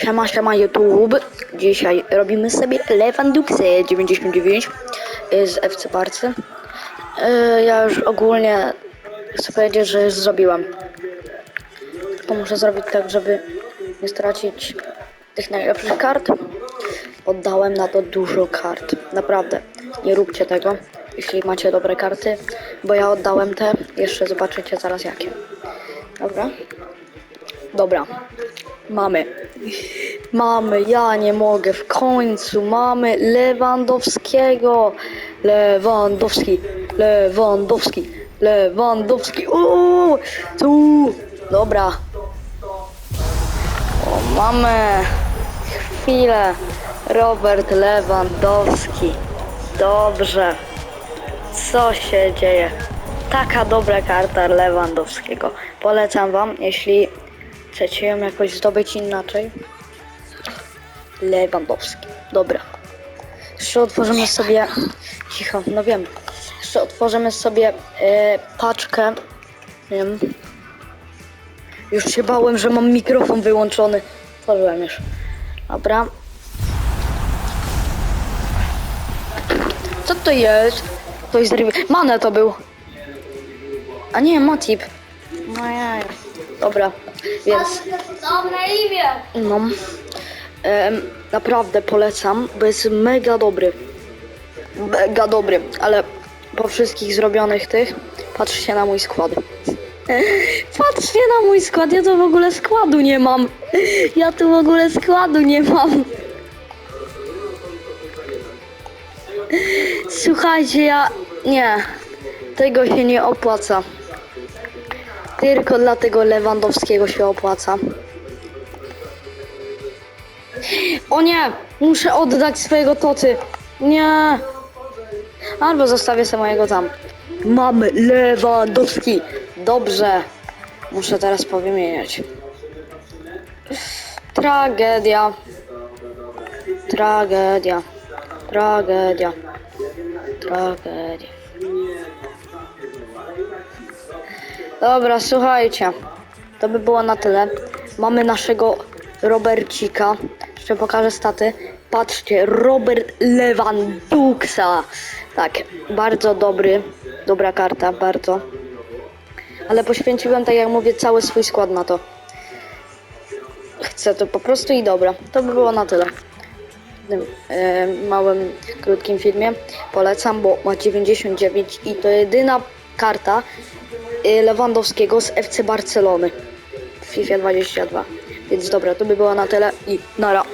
Siema, siema YouTube. Dzisiaj robimy sobie Lewandowski 99 y, z FC Barcy. Y, Ja już ogólnie chcę powiedzieć, że już zrobiłem. To muszę zrobić tak, żeby nie stracić tych najlepszych kart. Oddałem na to dużo kart. Naprawdę. Nie róbcie tego, jeśli macie dobre karty, bo ja oddałem te. Jeszcze zobaczycie zaraz jakie. Dobra. Dobra. Mamy. Mamy, ja nie mogę. W końcu mamy Lewandowskiego. Lewandowski. Lewandowski. Lewandowski. Uuu, tu. Dobra. O, mamy. Chwilę. Robert Lewandowski. Dobrze. Co się dzieje? Taka dobra karta Lewandowskiego. Polecam wam, jeśli chcecie ją jakoś zdobyć inaczej. Lewandowski. Dobra. Jeszcze otworzymy sobie. Cicho, no wiem. Jeszcze otworzymy sobie e, paczkę. Nie wiem. Już się bałem, że mam mikrofon wyłączony. Otworzyłem już. Dobra. Co to jest? Ktoś zrywa. Mane to był. A nie, Matip. No ja. Dobra, więc imię. no. Em, naprawdę polecam, bo jest mega dobry. Mega dobry, ale po wszystkich zrobionych tych, patrzcie na mój skład. Patrzcie na mój skład, ja tu w ogóle składu nie mam. Ja tu w ogóle składu nie mam. Słuchajcie, ja... Nie. Tego się nie opłaca. Tylko dla tego Lewandowskiego się opłaca. O nie! Muszę oddać swojego toty. Nie. Albo zostawię sobie mojego tam. Mamy Lewandowski. Dobrze. Muszę teraz powymieniać. Tragedia. Tragedia. Tragedia. Tragedia. Dobra, słuchajcie. To by było na tyle. Mamy naszego Robercika. Jeszcze pokażę staty. Patrzcie, Robert Lewandowska. Tak, bardzo dobry. Dobra karta, bardzo. Ale poświęciłem, tak jak mówię, cały swój skład na to. Chcę to po prostu i dobra. To by było na tyle. W tym e, małym, krótkim filmie. Polecam, bo ma 99 i to jedyna karta e, Lewandowskiego z FC Barcelony w FIFA 22. Więc dobra, to by było na tyle i nara.